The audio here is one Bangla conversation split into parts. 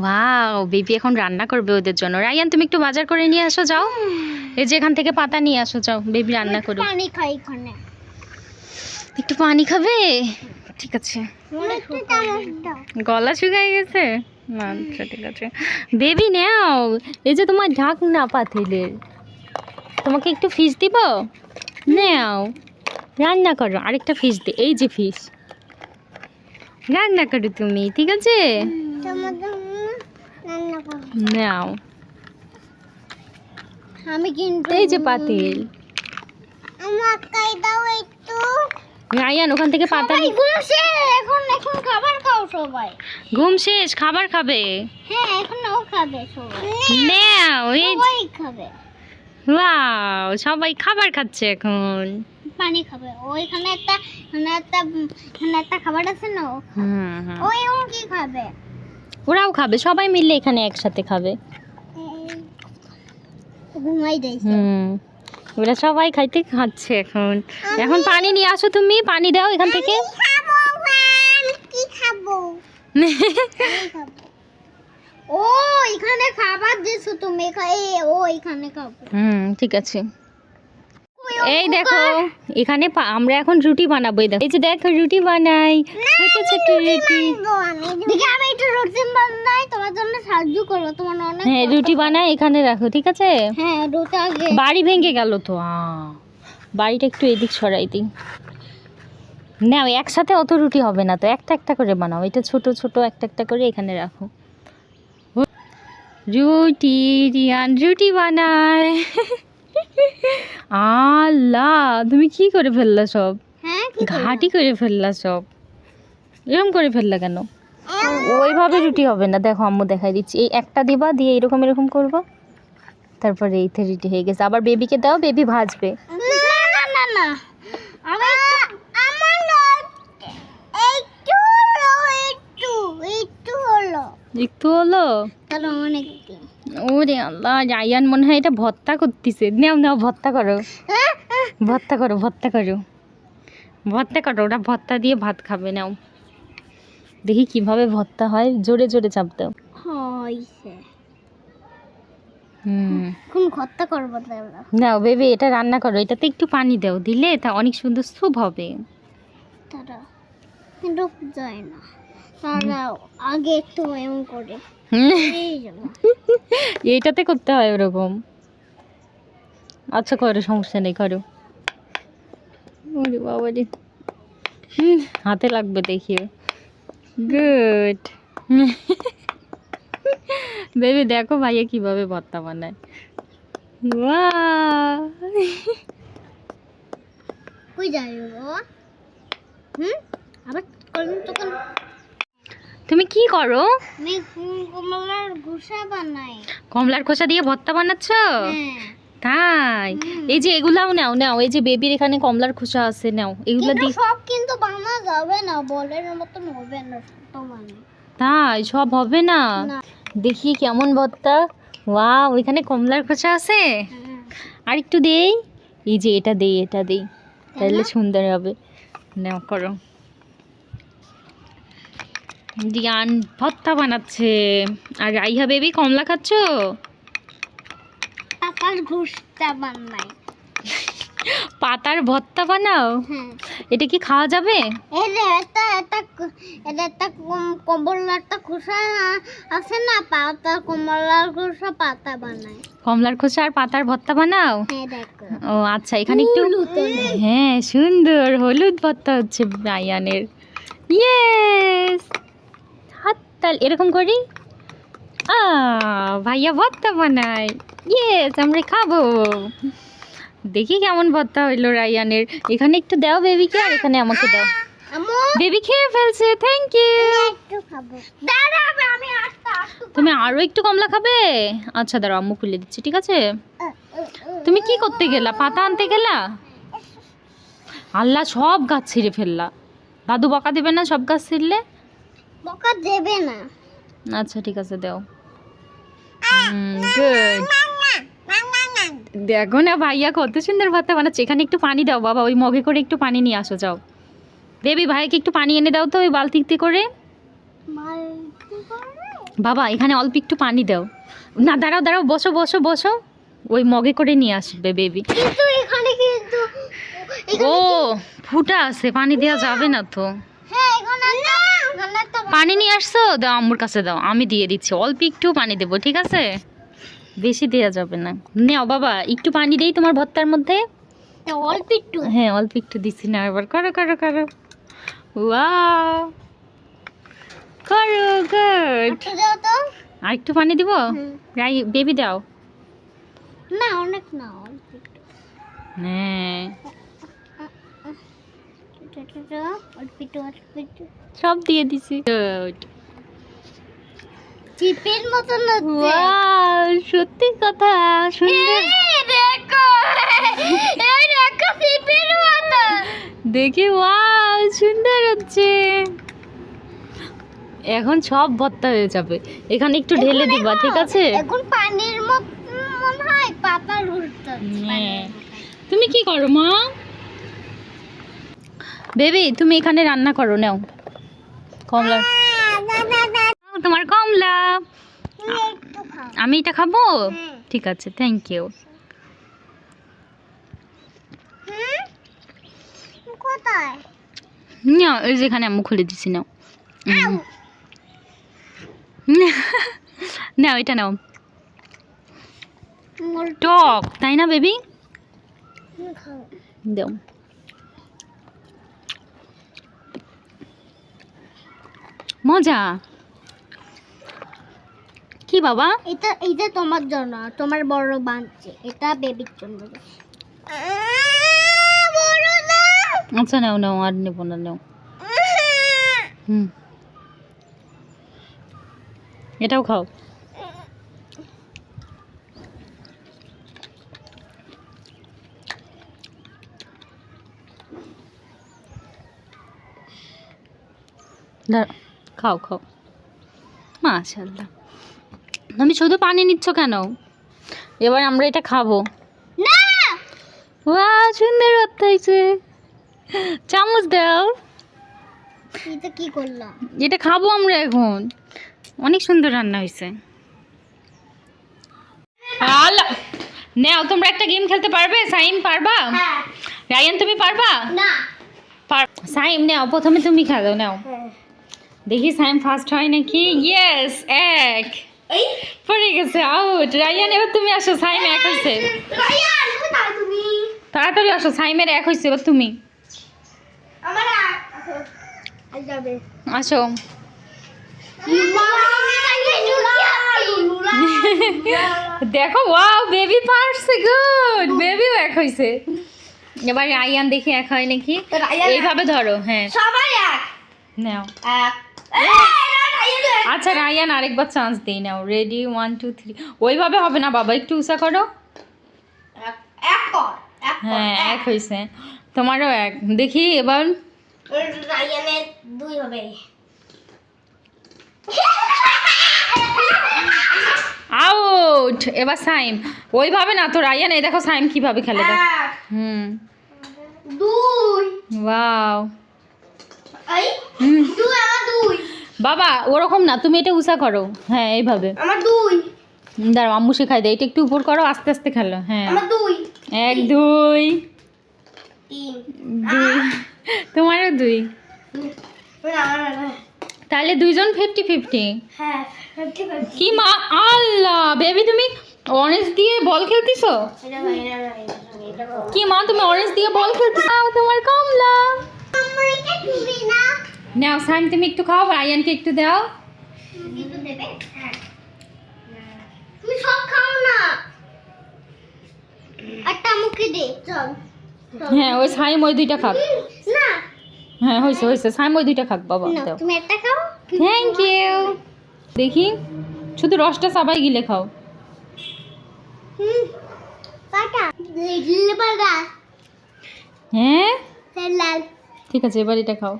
ওয়াও বেবি এখন রান্না করবে ওদের জন্য। রায়ান তুমি একটু বাজার করে নিয়ে আসো যাও। এই যে এখান থেকে পাতা নিয়ে আসো যাও। বেবি রান্না করো পানি খাই এখানে। একটু পানি খাবে? ঠিক আছে। গলা শুকাই গেছে? আচ্ছা ঠিক আছে। বেবি নাও। এই যে তোমার ঢাক না পাতিলের। তোমাকে একটু ফিস দিব? নাও। রান্না করো আরেকটা ফিস দে। এই যে ফিস রান্না করো তুমি ঠিক আছে? নাও। আমি কিন্তু এই যে পাতিল। আমার কাই দাও একটু। রায়ান ওখান থেকে পাতা এখন এখন খাবার খাও সবাই। ঘুম শেষ খাবার খাবে? হ্যাঁ এখন ও খাবে সবাই। নাও এই সবাই খাবে। ওয়াও সবাই খাবার খাচ্ছে এখন। পানি খাবে। ওইখানে একটা এখানে একটা এখানে একটা খাবার আছে না ও- ও কি খাবে? ওরাও খাবে সবাই মিলে এখানে একসাথে খাবে। ঘুমাই হুম ওরা সবাই খাইতে খাচ্ছে এখন। এখন পানি নিয়ে আসো তুমি পানি দাও এখান থেকে। কি খাব? ও এখানে খাবার দিছো তুমি ও এখানে খাব। হুম ঠিক আছে। এই দেখো এখানে আমরা এখন রুটি বানাবো এই দেখো। এই যে দেখো রুটি বানাই। ছোট ছোট রুটি দেখি আমি একটু রুটি বানাই তোমার জন্য সাহায্য করব তোমার অনেক হ্যাঁ রুটি বানাই এখানে রাখো ঠিক আছে? হ্যাঁ রুটি আগে। বাড়ি ভেঙে গেল তো বাড়িটা একটু এদিক সরাই দিই। নাও একসাথে অত রুটি হবে না তো একটা একটা করে বানাও। এটা ছোট ছোট একটা একটা করে এখানে রাখো। রুটি রিয়ান রুটি বানায়। আল্লাহ তুমি কি করে ফেললা সব? হ্যাঁ কি ঘাটি করে ফেললা সব। এরকম করে ফেললা কেন? ওইভাবে রুটি হবে না। দেখো আম্মু দেখাই দিচ্ছি। এই একটা দিবা দিয়ে এরকম এরকম করব। তারপরে এইতে রুটি হয়ে গেছে। আবার বেবিকে দাও বেবি ভাজবে। না না না না আমি আমার না একটু হলো একটু একটু হলো। হলো ওরে আল্লাহ রায়ান মনে হয় এটা ভর্তা করতেছে। নাও নাও ভর্তা করো। ভর্তা করো ভর্তা করো। ভর্তা করো ওটা ভর্তা দিয়ে ভাত খাবে নাও। দেখি কীভাবে ভর্তা হয়। জোরে জোরে চাপ দাও। নাও বেবি এটা রান্না করো। এটাতে একটু পানি দাও। দিলে তা অনেক সুন্দর স্যুপ হবে। যায় না। আগে একটু এমন করে। এইটাতে করতে হয় ওরকম। আচ্ছা করো সমস্যা নেই করো। ওরে বাবা রে। হাতে লাগবে দেখিও গুড। বেবি দেখো ভাইয়া কীভাবে ভর্তা বানায়! কই বাবা হুম? আবার তুমি কি করো? কমলার ঘুষা বানাই। কমলার খোসা দিয়ে ভর্তা বানাচ্ছ? হ্যাঁ। তাই? এই যে এগুলাও নাও নাও এই যে বেবির এখানে কমলার খোসা আছে নাও এগুলো দিয়ে সব কিন্তু বানা যাবে না বলের মতন হবে না তাই? সব হবে না? দেখি কেমন ভর্তা। ওয়াও ওইখানে কমলার খোসা আছে? হ্যাঁ। আর একটু দেই। এই যে এটা দেই এটা দেই। তাহলে সুন্দর হবে। নাও করো। দিয়ান ভর্তা বানাচ্ছে। আর রাইহা বেবি কমলা খাচ্ছ? ঘুষটা বানাই। পাতার ভর্তা বানাও? হ্যাঁ। এটা কি খাওয়া যাবে? খোসা আছে না পাতা কমলার খোসা পাতা কমলার খোসা আর পাতার ভর্তা বানাও? হ্যাঁ ও আচ্ছা এখানে একটু হ্যাঁ সুন্দর হলুদ ভর্তা হচ্ছে ব্রায়ানের ইয়েস হাত তাল এরকম করি? আ ভাইয়া ভর্তা বানায়। ইয়েস আমরা খাব। দেখি কেমন ভর্তা হইল রায়ানের। এখানে একটু দাও বেবিকে আর এখানে আমাকে দাও। বেবি খেয়ে ফেলছে থ্যাংক ইউ তুমি আরও একটু কমলা খাবে? আচ্ছা দাঁড়াও আম্মু খুলে দিচ্ছি ঠিক আছে? তুমি কি করতে গেলা? পাতা আনতে গেলা? আল্লাহ সব গাছ ছিঁড়ে ফেললা। দাদু বকা দেবে না সব গাছ ছিঁড়লে? বকা দেবে না। আচ্ছা ঠিক আছে দাও। গুড দেখো না ভাইয়া কত সুন্দর ভাতটা বানাচ্ছে এখানে একটু পানি দাও বাবা ওই মগে করে একটু পানি নিয়ে আসো যাও। বেবি ভাইকে একটু পানি এনে দাও তো ওই বালতিতে করে। বালতি করে? বাবা এখানে অল্প একটু পানি দাও। না দাঁড়াও দাঁড়াও বসো বসো বসো। ওই মগে করে নিয়ে আসবে বেবি। কিন্তু এখানে কিন্তু ও ফুটা আছে পানি দেওয়া যাবে না তো। হ্যাঁ এখানে না তো পানি নিয়ে আসছো? দাও আম্মুর কাছে দাও। আমি দিয়ে দিচ্ছি। অল্প একটু পানি দেবো ঠিক আছে? বেশি দেওয়া যাবে না। নেও বাবা একটু পানি দেই তোমার ভর্তার মধ্যে। অল্প একটু। হ্যাঁ অল্প একটু দিচ্ছি না এবার। করো করো করো। ওয়াও। করো গুড। দাও আর একটু পানি দিব। রাই বেবি দাও। না অনেক না অল্প হ্যাঁ এটা, এটা, এটা, অল্প একটু অল্প একটু সব দিয়ে দিছি। চিপের মতন ওয়াও সত্যি কথা সুন্দর। দেখো এই দেখো চিপের মতন। দেখি ওয়াও সুন্দর হচ্ছে। এখন সব ভর্তা হয়ে যাবে। এখানে একটু ঢেলে দিবা ঠিক আছে? এখন পানির মত মনে হয় পাতা উঠতে হ্যাঁ। তুমি কি করো মা? বেবি তুমি এখানে রান্না করো নাও। কমলা। তোমার কমলা। আমি এটা খাব? ঠিক আছে থ্যাংক ইউ নাও এই যেখানে আম্মু খুলে দিছি নাও। নাও এটা নাও। টক তাই না বেবি? দাও। মজা। কি বাবা? এটা এইটা তোমার জন্য তোমার বড় বাঁধছে এটা বেবির জন্য। আচ্ছা নাও নাও আর নেব না নাও। হুম। এটাও খাও। দাঁড়াও, খাও খাও। মাশাল্লাহ তুমি শুধু পানি নিচ্ছ কেন? এবার আমরা এটা খাব। না! ওয়া সুন্দর হয়েছে। চামচ দাও। এটা কি করলাম? এটা খাব আমরা এখন। অনেক সুন্দর রান্না হয়েছে। নাও তোমরা একটা গেম খেলতে পারবে? সাইম পারবা? হ্যাঁ। রায়ান তুমি পারবা? না। সাইম নাও প্রথমে তুমি খেলো নাও। হ্যাঁ। দেখি সাইম ফার্স্ট হয় নাকি? ইয়েস এক। পড়ে গেছে আউট রায়ান এবার তুমি আসো সাইম এক হয়েছে। তাড়াতাড়ি আসো সাইমের এক হয়েছে এবার তুমি। আসো দেখো ওয়াও বেবি পারছে গুড বেবিও এক হয়েছে। এবার রায়ান দেখি এক হয় নাকি? এইভাবে ধরো হ্যাঁ। সবাই এক। নাও। এক। আচ্ছা রায়ান আরেকবার চান্স দিই নাও। রেডি ওয়ান টু থ্রি ওইভাবে হবে না বাবা একটু উষা করো। হ্যাঁ এক হয়েছে তোমারও এক। দেখি এবার। দুই হবে। আউট এবার সাইম। ওইভাবে না তো রায়ান এই দেখো সাইম কীভাবে খেলে হুম। দুই। ওয়াও এই হুম দুই আমার দুই বাবা ওরকম না তুমি এটা উষা করো। হ্যাঁ এইভাবে। আমার দুই। হুম, দাঁড়াও আম্মু শেখাই দেয়। এটা একটু উপর করো আস্তে আস্তে খেলো হ্যাঁ। আমার দুই। এক দুই। দুই। তোমারও দুই। তাহলে দুইজন ফিফটি ফিফটি হ্যাঁ কি মা আল্লাহ বেবি তুমি অরেঞ্জ দিয়ে বল খেলতেছো? কি মা তুমি অরেঞ্জ দিয়ে বল খেলতেছো? তোমার কমলা। নাও সাইন তুমি একটু খাও রায়ানকে একটু দাও। হ্যাঁ তুমি সব খাও না একটা মুখে দে চল হ্যাঁ ওই সাইম ওই দুইটা খাক। না হ্যাঁ হয়েছে হয়েছে সাইম ওই দুইটা খাক বাবা দাও। তুমি একটা খাও থ্যাংক ইউ দেখি শুধু রসটা সবাই গিলে খাও। হ্যাঁ? লাল। ঠিক আছে এবার এটা খাও।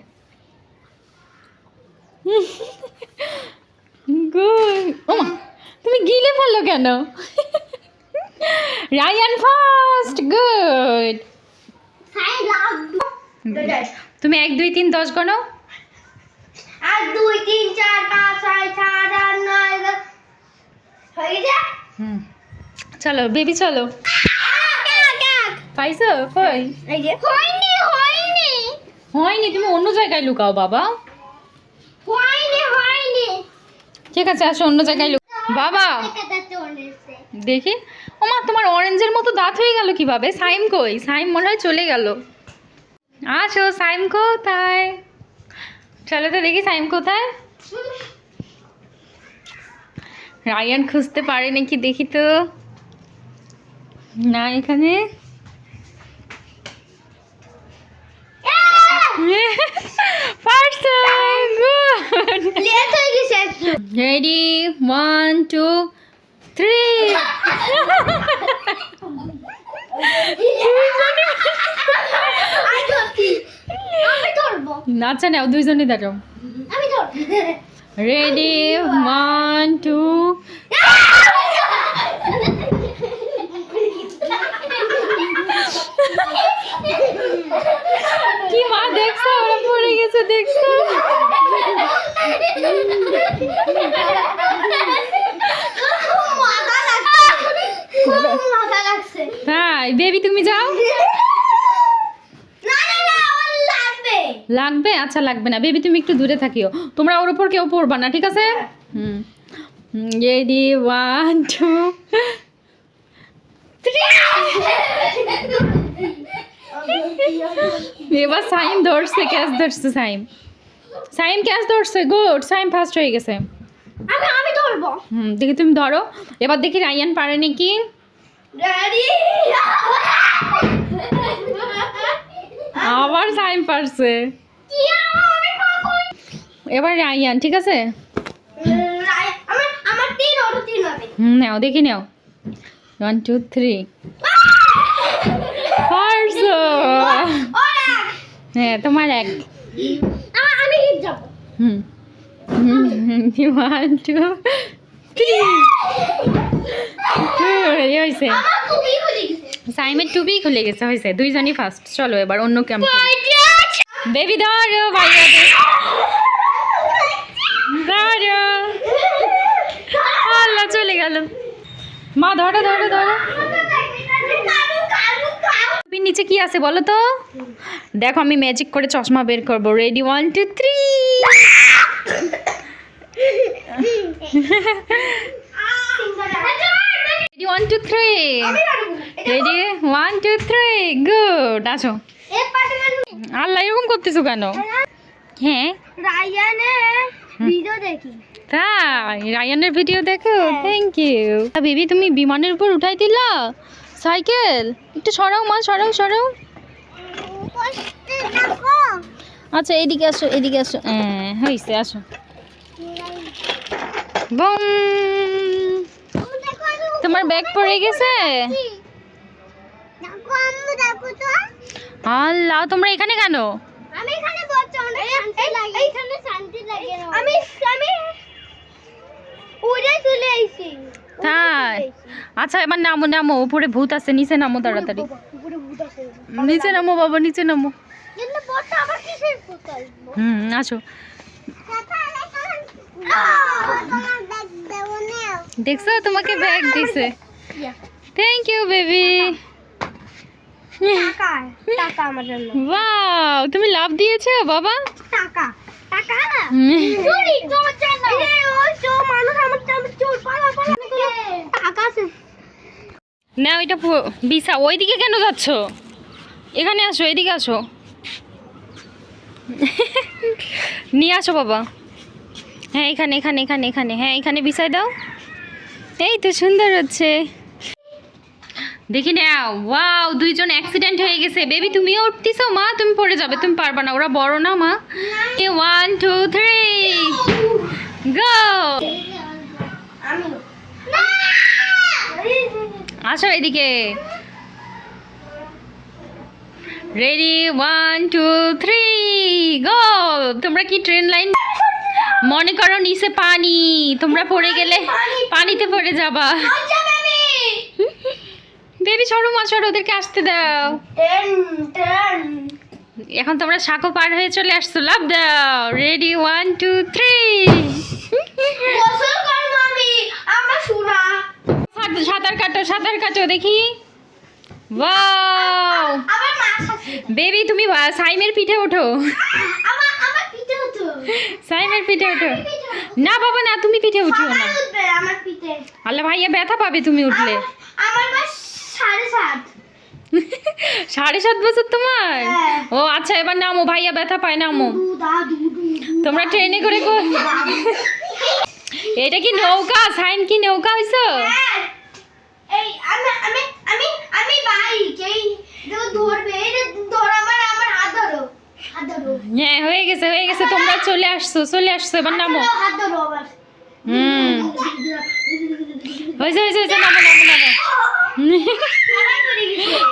তুমি গিলে ফেলল কেন? Rayan first good. তুমি এক দুই তিন দশ গণো। দুই তিন চার পাঁচ আট নয় চলো বেবি চলো পাইছো? কই? এই যে। হয়নি। হয়নি তুমি অন্য জায়গায় লুকাও বাবা। হয়নি হয়নি। ঠিক আছে আসো অন্য জায়গায় লুক বাবা। দেখি। ওমা তোমার অরেঞ্জের মতো দাঁত হয়ে গেল কীভাবে? সাইম কই? সাইম মনে হয় চলে গেল। আসো সাইম কোথায়? চলো তো দেখি সাইম কোথায়? রায়ান খুঁজতে পারে নাকি দেখি তো। না এখানে পারছ গুড লেট হয়ে গেছে একটু রেডি ওয়ান টু থ্রি আচ্ছা নাও দুইজনই ধরবো। রেডি ওয়ান টু কি মা দেখছ ওরা গেছে দেখছ? তাই বেবি তুমি যাও। লাগবে? আচ্ছা লাগবে না। বেবি তুমি একটু দূরে থাকিও। তোমরা ওর উপর কেউ পড়বা না ঠিক আছে? হুম। রেডি ওয়ান টু এবার সাইম ধরছে ক্যাচ ধরছে সাইম। সাইম ক্যাচ ধরছে গুড সাইম ফার্স্ট হয়ে গেছে। আমি আমি ধরবো। হুম দেখি তুমি ধরো। এবার দেখি রায়ান পারে নাকি। আবার সাইম পারছে। এবার রায়ান ঠিক আছে? নাও দেখি নাও। ওয়ান টু থ্রি পারছ। হ্যাঁ তোমার এক। আমি হিট যাব। হুম। ওয়ান টু থ্রি হয়েছে সাইমের টুবি খুলে গেছে হয়েছে দুইজনই ফার্স্ট চলো এবার অন্য ক্যাম্প বেবি ধরো। ধরো। আল্লাহ চলে গেল। মা ধরো ধরো ধরো। টুপির নিচে কি আছে বলো তো? দেখো আমি ম্যাজিক করে চশমা বের করব। Ready one two three ready one two three ready one two three good আসো। আল্লাহ এরকম করতেছো কেন? হ্যাঁ? ভিডিও দেখি তাই রায়ানের ভিডিও দেখো। থ্যাংক ইউ বেবি তুমি বিমানের উপর উঠাই দিলা? সাইকেল? একটু সরাও মা, সরাও সরাও। আচ্ছা এদিকে আসো এদিকে আসো। হ্যাঁ হয়েছে আসো। বম। তোমার ব্যাগ পড়ে গেছে? আল্লাহ, তোমরা এখানে কেন? আমি চলে তাই? আচ্ছা এবার নামো নামো। উপরে ভূত আছে নিচে নামো তাড়াতাড়ি। নিচে নামো বাবা নিচে নামো। হুম আসো। দেখছ? তোমাকে ব্যাগ দিছে। থ্যাংক ইউ বেবি ওয়াও তুমি লাভ দিয়েছ বাবা? টাকা টাকা না ওইটা পু- বিছা। ওইদিকে কেন যাচ্ছ? এখানে আসো এদিকে আসো। নিয়ে আসো বাবা। হ্যাঁ এখানে এখানে এখানে এখানে। হ্যাঁ এখানে বিছাই দাও। এই তো সুন্দর হচ্ছে। দেখি না ওয়াও দুইজন অ্যাক্সিডেন্ট হয়ে গেছে। বেবি তুমিও উঠতিছো? মা তুমি পড়ে যাবে তুমি পারবা না। ওরা বড় না মা? ওয়ান টু থ্রি গো আমি আসো এদিকে। Ready one two three go তোমরা কি ট্রেন লাইন মনে করো নিচে পানি। তোমরা পড়ে গেলে পানিতে পড়ে যাবা। বেবি সরো মা ওদেরকে আসতে দাও। এখন তোমরা সাঁকো পার হয়ে চলে আসছো, লাভ দাও। রেডি ওয়ান টু থ্রি আমার সুরা। সাঁতার কাটো সাঁতার কাটো দেখি। ওয়াও বেবি তুমি সাইমের পিঠে ওঠো। সাইমের পিঠে ওঠো। না বাবা না তুমি পিঠে উঠিও না। আল্লাহ ভাইয়া ব্যথা পাবে তুমি উঠলে। সাড়ে সাত। বছর তোমার? হ্যাঁ। ও আচ্ছা এবার নামো ভাইয়া ব্যথা পায় নামো। তোমরা ট্রেনে করে এটা কি নৌকা? সাইন কি নৌকা হইছো? হ্যাঁ, এই আমি আমি আমি আমি বাইক। এই ধরবে এই যে আমার আমার হাত ধরো। হাত ধরো। হ্যাঁ হয়ে গেছে হয়ে গেছে। তোমরা চলে আসছো চলে আসছো এবার নামো। হাত ধরো আবার। হুম। হয়েছে হয়েছে হয়েছে নামো নামো নামো। আবার পড়ে গেছে।